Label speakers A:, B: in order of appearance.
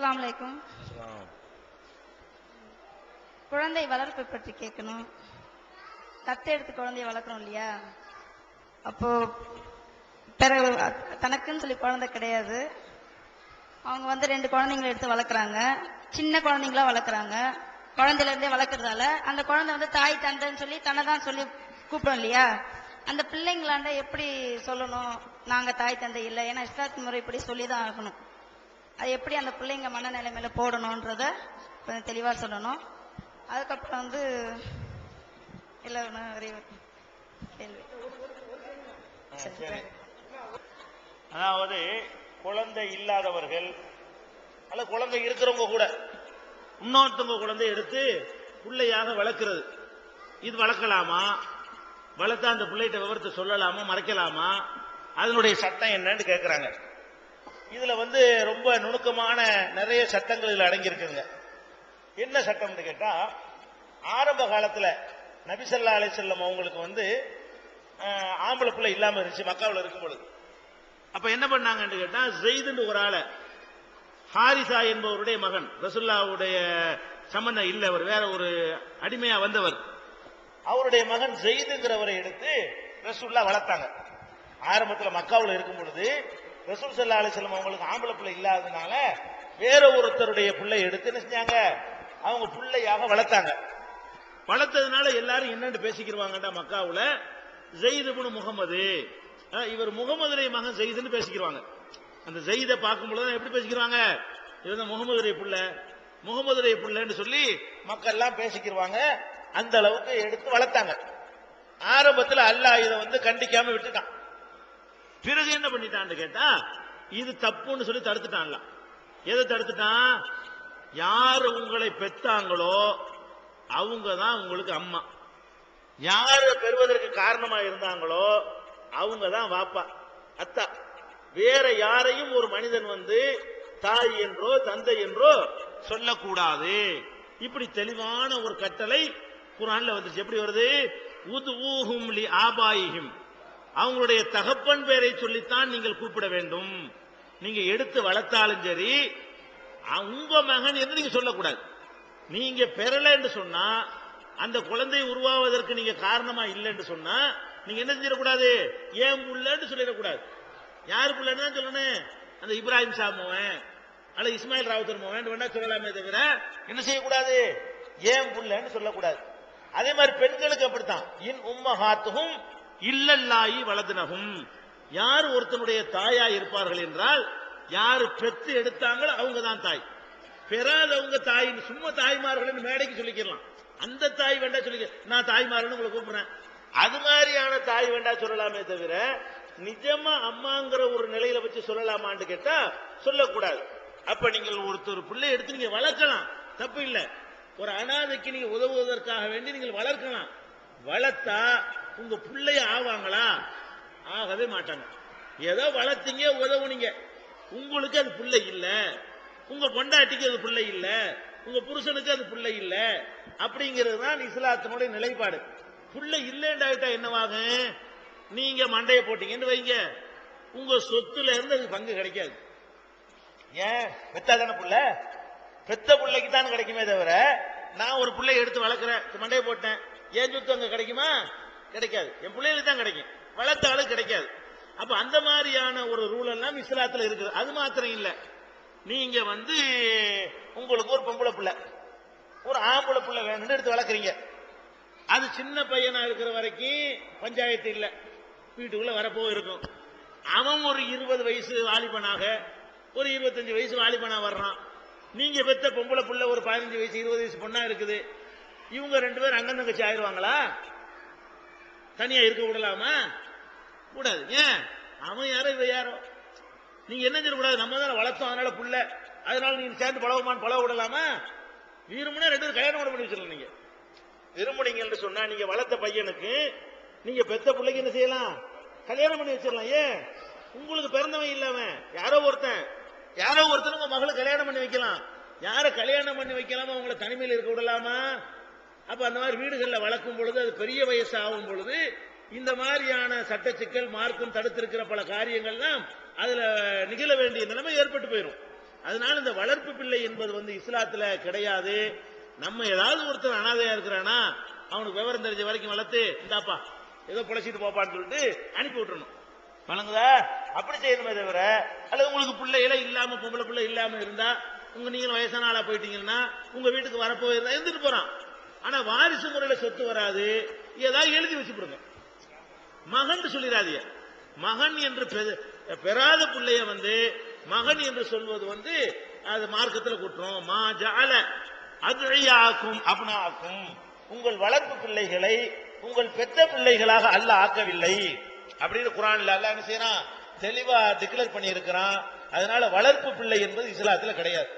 A: அஸ்லாம் வலைக்கும் குழந்தை வளர்ப்பு பற்றி கேட்கணும். தத்து எடுத்து குழந்தைய வளர்க்குறோம் இல்லையா? அப்போ பிறகு தனக்குன்னு சொல்லி குழந்தை கிடையாது. அவங்க வந்து ரெண்டு குழந்தைங்களை எடுத்து வளர்க்குறாங்க. சின்ன குழந்தைங்களா வளர்க்குறாங்க. குழந்தையிலேருந்தே வளர்க்குறதால அந்த குழந்தை வந்து தாய் தந்தைன்னு சொல்லி தன்னை தான் சொல்லி கூப்பிடும் இல்லையா? அந்த பிள்ளைங்களாண்ட எப்படி சொல்லணும்? நாங்கள் தாய் தந்தை இல்லை. ஏன்னா இஸ்லாத்து முறைப்படி சொல்லி தான் ஆகணும். அது எப்படி அந்த பிள்ளைங்க மனநிலைமையில போடணுன்றத கொஞ்சம் தெளிவாக சொல்லணும். அதுக்கப்புறம் வந்து இல்லை கேள்வி.
B: சரி. அதாவது குழந்தை இல்லாதவர்கள் அல்ல குழந்தை இருக்கிறவங்க கூட இன்னொருத்தவங்க குழந்தை எடுத்து பிள்ளையாக வளர்க்கிறது. இது வளர்க்கலாமா? வளர்த்தா அந்த பிள்ளைகிட்ட விவரத்தை சொல்லலாமா? மறைக்கலாமா? அதனுடைய சட்டம் என்னன்னு கேட்கிறாங்க இதுல வந்து ரொம்ப நுணுக்கமான நிறைய சட்டங்கள் இதுல அடங்கியிருக்குங்க. என்ன சட்டம்னு கேட்டா ஆரம்ப காலத்துல நபிசல்லா அலிசல்லம் அவங்களுக்கு வந்து ஆம்பளை பிள்ளை இல்லாம இருந்துச்சு மக்காவில் இருக்கும் பொழுது அப்ப என்ன பண்ணாங்கன்னு கேட்டா ஜெய்துன்னு ஒரு ஆளை ஹாரிசா என்பவருடைய மகன் ரசுல்லாவுடைய சம்பந்தம் இல்லை அவர் வேற ஒரு அடிமையா வந்தவர். அவருடைய மகன் ஜெயிதுங்கிறவரை எடுத்து ரசுல்லா வளர்த்தாங்க. ஆரம்பத்தில் மக்காவில் இருக்கும் பொழுது ரசூல் சல்லா அலிஸ்லாம் அவங்களுக்கு ஆம்பளை பிள்ளை இல்லாததுனால வேற ஒருத்தருடைய பிள்ளை எடுத்து என்ன செஞ்சாங்க? அவங்க பிள்ளையாக வளர்த்தாங்க. வளர்த்ததுனால எல்லாரும் என்னன்னு பேசிக்கிருவாங்கடா மக்காவுல? ஜெயிதுபுனு முகமது இவர் முகமதுரை மகன் ஜெயிதுன்னு பேசிக்கிருவாங்க. அந்த ஜெயிதை பார்க்கும்பொழுது தான் எப்படி பேசிக்கிறாங்க இவர் முகமதுரை பிள்ளை. முகமதுரை பிள்ளைன்னு சொல்லி மக்கள் எல்லாம் பேசிக்கிருவாங்க. அந்த அளவுக்கு எடுத்து வளர்த்தாங்க. ஆரம்பத்தில் அல்லாஹ் இதை வந்து கண்டிக்காம விட்டுட்டான். பிறகு என்ன பண்ணிட்டான்னு கேட்டா இது தப்புன்னு சொல்லி தடுத்துட்டான்ல எதை தடுத்துட்டான்? யாரு உங்களை பெத்தாங்களோ அவங்க தான் உங்களுக்கு அம்மா. யார் பெறுவதற்கு காரணமா இருந்தாங்களோ அவங்க தான் வாப்பா அத்தா. வேற யாரையும் ஒரு மனிதன் வந்து தாய் என்றோ தந்தை என்றோ சொல்லக்கூடாது. இப்படி தெளிவான ஒரு கட்டளை குரான்ல வந்துச்சு எப்படி வருது? உது ஊஹும் லி ஆபாயிஹிம். அவங்களுடைய தகப்பன் பெயரை சொல்லித்தான் நீங்கள் கூப்பிட வேண்டும். நீங்க எடுத்து வளர்த்தாலும் சரி உங்க மகன் என்று நீங்க சொல்லக்கூடாது. நீங்க பெறலன்னு சொன்னா அந்த குழந்தை உருவாவதற்கு நீங்க காரணமா இல்லைன்னு சொன்னா நீங்க என்ன செஞ்சிடக்கூடாது? ஏன் புள்ளன்னு சொல்லிடக்கூடாது. யாரு புள்ளன்னு தான் சொல்லணும் அந்த இப்ராஹிம் ஷா மோவன் அல்ல இஸ்மாயில் ராவுத்தர் மோவன் வேணா சொல்லலாமே தவிர என்ன செய்யக்கூடாது? ஏன் புள்ளன்னு சொல்லக்கூடாது. அதே மாதிரி பெண்களுக்கு அப்படித்தான். இன் உம்மஹாத்துஹும் இல்லல்லாயி வலதுனகும் யார் ஒருத்தனுடைய தாயா இருப்பார்கள் என்றால் யாரு பெத்து எடுத்தாங்களோ அவங்க தான் தாய். பெறாதவங்க தாய் சும்மா தாய்மார்கள் மேடைக்கு சொல்லிக்கலாம் அந்த தாய் வேண்டாம் சொல்லி நான் தாய்மார்கள் உங்களை கூப்பிடுறேன். அது மாதிரியான தாய் வேண்டாம் சொல்லலாமே தவிர நிஜமா அம்மாங்கிற ஒரு நிலையில வச்சு சொல்லலாமான்னு கேட்டா சொல்லக்கூடாது. அப்ப நீங்கள் ஒருத்தர் பிள்ளை எடுத்து நீங்க வளர்க்கலாம். தப்பு இல்லை. ஒரு அனாதைக்கு நீங்க உதவுவதற்காக வேண்டி நீங்கள் வளர்க்கலாம். வளர்த்தா உங்க பிள்ளைய ஆவாங்களா? ஆகவே மாட்டாங்க. ஏதோ வளர்த்தீங்க உதவுனீங்க. உங்களுக்கு அது பிள்ளை இல்ல. உங்க பொண்டாட்டிக்கு அது பிள்ளை இல்ல. உங்க புருஷனுக்கு அது பிள்ளை இல்ல. அப்படிங்கிறது தான் இஸ்லாத்தினுடைய நிலைப்பாடு. பிள்ளை இல்லைண்டாயிட்டா என்னவாகும் நீங்க மண்டையை போட்டீங்கன்னு வைங்க. உங்க சொத்துல இருந்து அதுக்கு பங்கு கிடைக்காது. ஏன்? பெத்தாதான புள்ள? பெத்த பிள்ளைக்கு தான் கிடைக்குமே தவிர நான் ஒரு பிள்ளைய எடுத்து வளர்க்குறேன். மண்டையை போட்டேன். ஏன் சொத்து அங்க கிடைக்குமா? கிடைக்காது. என் பிள்ளைகளுக்கு தான் கிடைக்கும். வளர்த்த கிடைக்காது. அப்ப அந்த மாதிரியான ஒரு ரூல் எல்லாம் இஸ்லாத்துல இருக்குது. அது மாத்திரம் இல்ல. நீங்க வந்து உங்களுக்கு ஒரு பொம்பளை பிள்ளை ஒரு ஆம்பளை பிள்ளை வேணும்னு எடுத்து வளர்க்குறீங்க. அது சின்ன பையனா இருக்கிற வரைக்கும் பஞ்சாயத்து இல்ல. வீட்டுக்குள்ள வரப்போ இருக்கும். அவன் ஒரு இருபது வயசு வாலிபனாக ஒரு இருபத்தஞ்சு வயசு வாலிபனா வர்றான். நீங்க பெத்த பொம்பளை புள்ள ஒரு பதினஞ்சு வயசு இருபது வயசு பொண்ணா இருக்குது. இவங்க ரெண்டு பேரும் அண்ணன் தங்கச்சி ஆயிடுவாங்களா தனியா இருக்க விடலாமா? கூடாது ஏன்? அவன் யாரோ இவ யாரோ? நீங்க என்ன செய்யக்கூடாது நம்ம தான் வளர்த்தோம். அதனால புள்ள. அதனால நீங்க சேர்ந்து பழகுமான்னு பழக விடலாமா? விரும்புனா ரெண்டு பேரும் கல்யாணம் கூட பண்ணி வச்சிடலாம் நீங்க. விரும்புனீங்கன்னு சொன்னா நீங்க வளர்த்த பையனுக்கு நீங்க பெத்த பிள்ளைக்கு என்ன செய்யலாம்? கல்யாணம் பண்ணி வச்சிடலாம். ஏன்? உங்களுக்கு பிறந்தவன் இல்லாம யாரோ ஒருத்தன். யாரோ ஒருத்தன் உங்க மகளை கல்யாணம் பண்ணி வைக்கலாம். யார கல்யாணம் பண்ணி வைக்கலாமா உங்களை தனிமையில் இருக்க விடலாமா? அப்ப அந்த மாதிரி வீடுகளில் வளர்க்கும் பொழுது அது பெரிய வயசு ஆகும் பொழுது இந்த மாதிரியான சட்ட சிக்கல் மார்க்கம் தடுத்திருக்கிற பல காரியங்கள்லாம் அதுல நிகழ வேண்டிய நிலைமை ஏற்பட்டு போயிடும் அதனால இந்த வளர்ப்பு பிள்ளை என்பது வந்து இஸ்லாத்துல கிடையாது. நம்ம ஏதாவது ஒருத்தர் அனாதையா இருக்கிறானா அவனுக்கு விவரம் தெரிஞ்ச வரைக்கும் வளர்த்து இந்தாப்பா ஏதோ பிழைச்சிட்டு போப்பான்னு சொல்லிட்டு அனுப்பி விட்டுறணும். வணங்குதா? அப்படி செய்யணுமே தவிர அல்லது உங்களுக்கு பிள்ளைகள இல்லாம பொம்பளை பிள்ளை இல்லாம இருந்தா உங்க நீங்களும் வயசான ஆளா போயிட்டீங்கன்னா உங்க வீட்டுக்கு வரப்போ இருந்தா இருந்துட்டு போறான். ஆனா வாரிசு முறையில சொத்து வராது. ஏதாவது எழுதி வச்சுப்படுங்க மகன் சொல்லிடாதீங்க. மகன் என்று பெறாத பிள்ளைய வந்து மகன் என்று சொல்வது வந்து அது மார்க்கத்தில் குற்றம். மா ஜால அதுழையாக்கும் அப்னாக்கும். உங்கள் வளர்ப்பு பிள்ளைகளை உங்கள் பெற்ற பிள்ளைகளாக அல்ல ஆக்கவில்லை. அப்படின்னு குரான்ல அல்ல என்ன செய்யறான்? தெளிவா டிக்ளேர் பண்ணி இருக்கிறான் அதனால வளர்ப்பு பிள்ளை என்பது இஸ்லாத்துல கிடையாது.